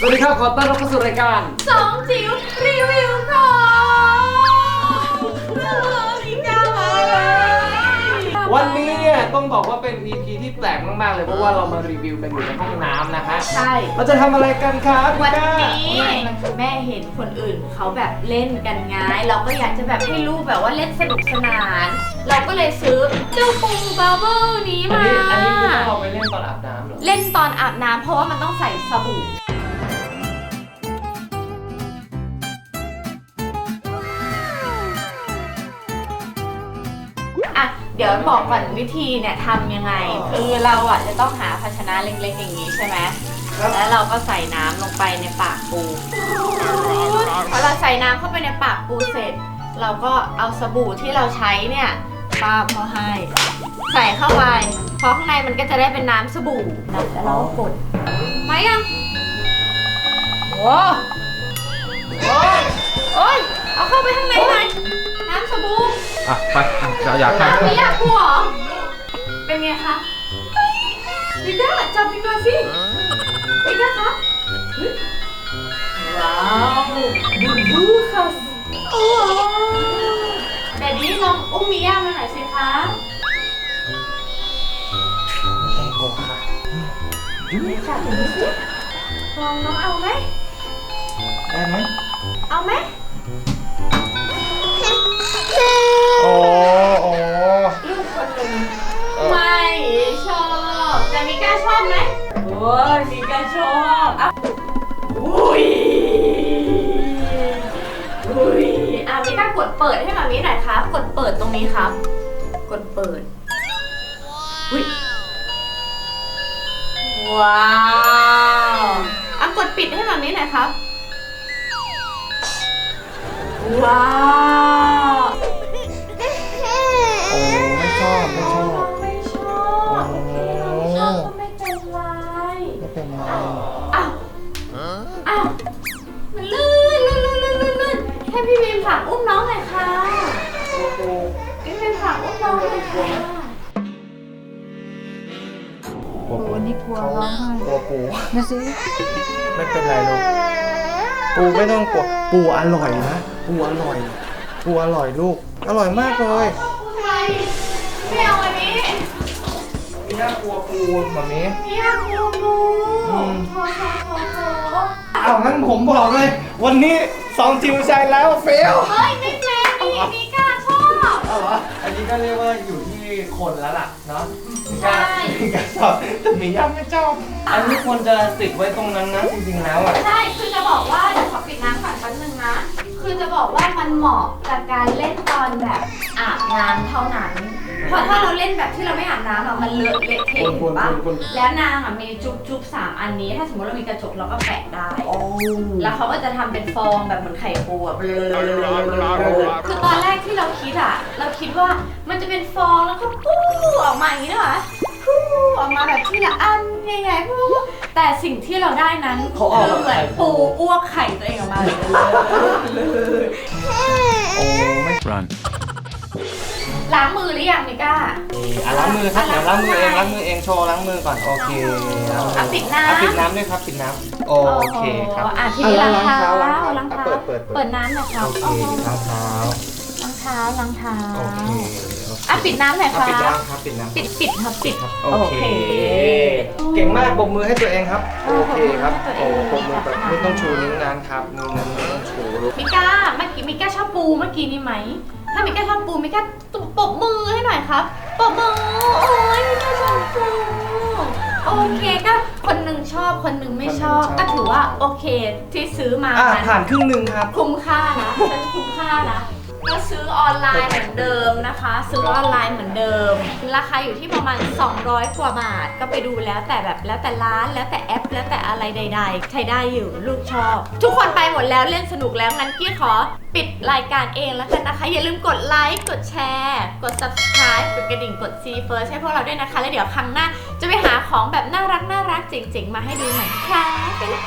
สวัสดีครับ ขอต้อนรับเข้าสู่รายการ สองจิ๋วรีวิวของอีกามาเลยวันนี้เนี่ยต้องบอกว่าเป็น EP ที่แปลกมาก ๆ เลยเพราะว่าเรามารีวิวกันอยู่ในห้องน้ำนะฮะใช่ เราจะทำอะไรกันครับวันพี่ก้านี้แม่เห็นคนอื่นเขาแบบเล่นกันไงเราก็อยากจะแบบให้ลูกแบบว่าเล่นสนุกสนาน เราก็เลยซื้อเจ้าปูบับเบิ้ลนี้อันมานี้อันนี้คือต้องเอาไปเล่นตอนอาบน้ำเหรอ เล่นตอนอาบน้ำเพราะว่ามันต้องใส่สบู่ เดี๋ยวบอกก่อนวิธีเนี่ยทำยังไง คือเราอะจะต้องหาภาชนะเล็กๆอย่างนี้ใช่ไหมครับแล้วเราก็ใส่น้ำลงไปในปากปูพอเราใส่น้ำเข้าไปในปากปูเสร็จ เราก็เอาสบู่ที่เราใช้เนี่ยป้าพอให้ ใส่เข้าไปเพราะข้างในมันก็จะได้เป็นน้ำสบู่แล้วเราก็กดมายังโอ้โอ้โอ้ยเอาเข้าไปข้างในหน่อยน้ำสบู่ อะไปอะจะอยากให้น้ำไม่อยากกลัวเหรอเป็นไงคะวิก้าจับวิก้าสิวิก้าคะเฮ้ยว้าวบูบูค่ะโอ้เดดดี้ลองอุ้มมิย่ามาหน่อยสิคะโอ้ค่ะจับอย่างนี้สิลองน้องเอาไหมได้ไหมเอาไหมโอ้โอ้ลูก คนหนึ่งไม่ชอบแต่มิก้าชอบไหมโอ้ยมิก้าชอบอะอุ้ยอุ้ยอะมิก้ากดเปิดให้มามิหน่อยครับ กดเปิดตรงนี้ครับ กดเปิดอุ้ยว้าวอะกดปิดให้มามิหน่อยครับ ว้าว มันลื่นลื่นลื่นลื่นลื่นลื่นให้พี่บีมฝากอุ้มน้องหน่อยค่ะ พี่บีมฝากอุ้มน้องหน่อยค่ะกลัวปูนี่กลัวร้องไห้กลัวปูนะสิไม่เป็นไรลูกปูไม่ต้องกลัวปูอร่อยนะปูอร่อยปูอร่อยลูก อร่อยมากเลยชอบปูไทยไม่เอาอันนี้พี่น่ากลัวปูแบบนี้ไม่อยากปูปูอืมโถโถโถโถอ้าวงั้นผมบอกเลย วันนี้สองจิวใช้แล้วเฟลเฮ้ยไม่แม่นี่มีกล้าชอบ เอาเหรออันนี้ก็เรียกว่าอยู่ที่คนแล้วล่ะเนาะมีใช่การมีการชอบแต่มีย่าไม่ชอบอันนี้ควรจะติดไว้ตรงนั้นนะจริงๆแล้วอะ ใช่ คือจะบอกว่าเดี๋ยวขอปิดน้ำก่อนแป๊บนึงนะ คือจะบอกว่ามันเหมาะกับการเล่นตอนแบบอาบน้ำเท่านั้น เพราะถ้าเราเล่นแบบที่เราไม่อาบน้ำอะมันเลอะเละเทะเห็นปะแล้วนางอะมีจุ๊บจุ๊บสามอันนี้ ถ้าสมมติเรามีกระจกเราก็แปะได้โอ้แล้วเขาก็จะทำเป็นฟองแบบเหมือนไข่ปูอะเบลอๆคือตอนแรกที่เราคิดอะเราคิดว่ามันจะเป็นฟองแล้วก็ปูออกมาอย่างนี้นะวะปูออกมาแบบที่ละอันใหญ่ๆปูแต่สิ่งที่เราได้นั้นคือเหมือนปูอ้วกไข่ตัวเองออกมาเลยโอ้ไม่ run ล้างมือหรือยังมิก้าอะล้างมือครับเดี๋ยวล้างมือเองล้างมือเองโชว์ล้างมือก่อนโอเคล้างมือะปิดน้ำ อะปิดน้ำด้วยครับปิดน้ำโอเคครับอะทีนี้ล้างเท้าล้างล้างเท้าเท้าเปิดเปิดเปิดน้ำหน่อยครับโอเคล้างเท้าล้างเท้าล้างเท้าโอเคอะปิดน้ำหน่อยอะคปิดรับน้ำครับปิดน้ำ ปิดปิดครับปิด ครับโอเค เก่งมากปรบมือให้ตัวเองครับ โอเคครับโอ้ปรบมือแบบไม่ต้องชูนิ้วนานครับนิ้วนั้นไม่ต้องชูลูกมิก้าเมื่อกี้มิก้าชอบปูเมื่อกี้นี่ไหม ถ้ามิก้าชอบปูมิก้าตุปรบมือให้หน่อยครับปรบมือ โอ้ยมิก้าชอบปูโอเคก็คนหนึ่งชอบคนหนึ่งไม่ชอบก็ถือว่าโอเคที่ซื้อมาอะนั้นผ่านครึ่งหนึ่งครับ คุ้มค่านะฉันคุ้มค่านะ ก็ซื้อออนไลน์เหมือนเดิมนะคะ ซื้อออนไลน์เหมือนเดิม ราคาอยู่ที่ประมาณ 200 กว่าบาท ก็ไปดูแล้วแต่แบบแล้วแต่ร้านแล้วแต่แอป แล้วแต่อะไรใด ๆ ใช้ได้อยู่ลูกชอบ ทุกคนไปหมดแล้วเล่นสนุกแล้วงั้นกี้ขอปิดรายการเองแล้วกันนะคะ อย่าลืมกดไลค์กดแชร์ กด subscribe กดกระดิ่งกด see first ให้พวกเราด้วยนะคะ แล้วเดี๋ยวครั้งหน้าจะไปหาของแบบน่ารักน่ารักๆเจ๋งๆมาให้ดูใหม่ค่ะไปละ